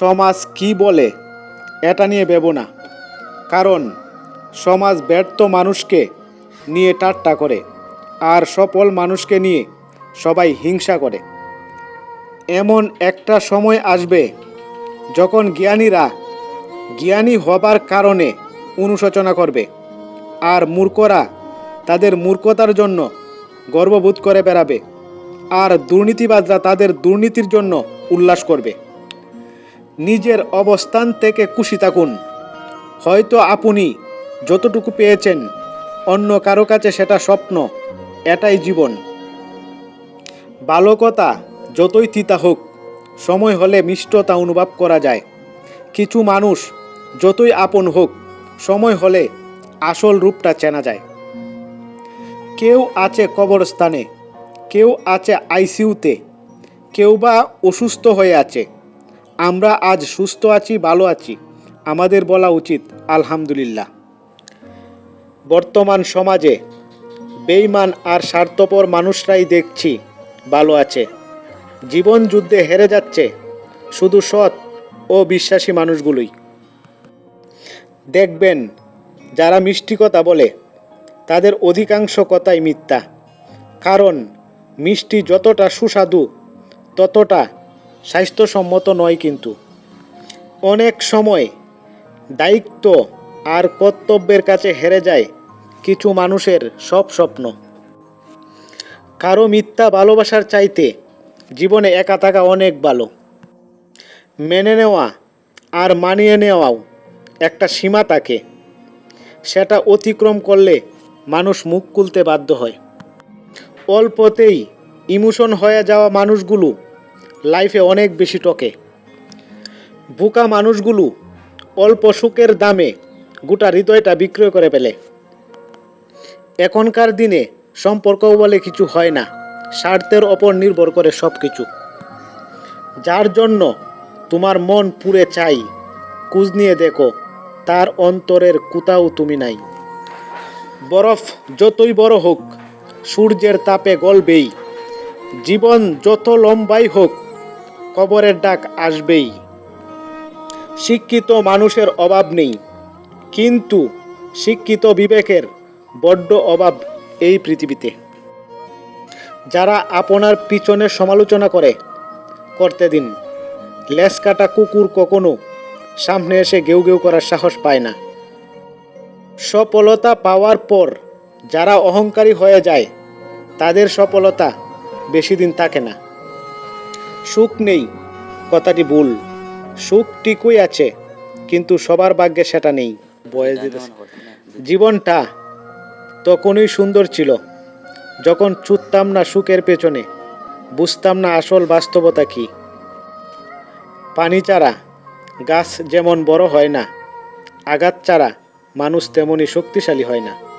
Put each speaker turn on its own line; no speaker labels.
সমাজ কি বলে, এটা নিয়ে ভেব না। কারণ, সমাজ ব্যর্থ মানুষকে নিয়ে ঠাট্টা করে আর সফল মানুষকে নিয়ে সবাই হিংসা করে। এমন একটা সময় আসবে যখন জ্ঞানীরা জ্ঞানী হবার কারণে অনুশোচনা করবে আর মূর্খরা তাদের মূর্খতার জন্য গর্ববোধ করে বেড়াবে আর দুর্নীতিবাজরা তাদের দুর্নীতির জন্য উল্লাস করবে। নিজের অবস্থান থেকে খুশি থাকুন। হয়তো আপনি যতটুকু পেয়েছেন, অন্য কারও কাছে সেটা স্বপ্ন, এটাই জীবন। বালকতা যতই তিতা হোক, সময় হলে মিষ্টতা অনুভব করা যায়। কিছু মানুষ যতই আপন হোক, সময় হলে আসল রূপটা চেনা যায়। কেউ আছে কবরস্থানে, কেউ আছে আইসিইউতে, কেউ বা অসুস্থ হয়ে আছে। আমরা আজ সুস্থ আছি, ভালো আছি। আমাদের বলা উচিত, আলহামদুলিল্লাহ। বর্তমান সমাজে বেইমান আর স্বার্থপর মানুষরাই দেখছি, ভালো আছে। জীবন যুদ্ধে হেরে যাচ্ছে শুধু সৎ ও বিশ্বাসী মানুষগুলোই। দেখবেন, যারা মিষ্টি কথা বলে, তাদের অধিকাংশ কথাই মিথ্যা। কারণ মিষ্টি যতটা সুস্বাদু, ততটা স্বাস্থ্যসম্মত নয় কিন্তু। অনেক সময় দায়িত্ব আর কর্তব্যের কাছে হেরে যায় কিছু মানুষের সব স্বপ্ন। কারও মিথ্যা ভালোবাসার চাইতে জীবনে একা থাকা অনেক ভালো। মেনে নেওয়া আর মানিয়ে নেওয়াও একটা সীমা থাকে। সেটা অতিক্রম করলে মানুষ মুখ খুলতে বাধ্য হয়। অল্পতেই ইমোশন হয়ে যাওয়া মানুষগুলো লাইফে অনেক বেশি টকে। বোকা মানুষগুলো অল্প সুখের দামে গোটা হৃদয়টা বিক্রয় করে ফেলে। এখনকার দিনে সম্পর্ক বলে কিছু হয় না, স্বার্থের ওপর নির্ভর করে সব কিছু যার জন্য তোমার মন পুড়ে চাই কুজ নিয়ে দেখো, তার অন্তরের কোথাও তুমি নাই। বরফ যতই বড় হোক, সূর্যের তাপে গলবেই। জীবন যত লম্বাই হোক কবরের ডাক আসবেই। শিক্ষিত মানুষের অভাব নেই, কিন্তু শিক্ষিত বিবেকের বড্ড অভাব এই পৃথিবীতে। যারা আপনার পিছনে সমালোচনা করে, করতে দিন। লেস কাটা কুকুর কখনো সামনে এসে গেউ গেউ করার সাহস পায় না। সফলতা পাওয়ার পর যারা অহংকারী হয়ে যায়, তাদের সফলতা বেশি দিন থাকে না। সুখ নেই কথাটি ভুল। সুখ ঠিকই আছে কিন্তু সবার ভাগ্যে সেটা নেই। বয়স দিতেছে জীবনটা তখনই সুন্দর ছিল যখন ছুটতাম না সুখের পেছনে বুঝতাম না আসল বাস্তবতা কি। পানি চারা গাছ যেমন বড় হয় না আঘাত চারা মানুষ তেমনই শক্তিশালী হয় না।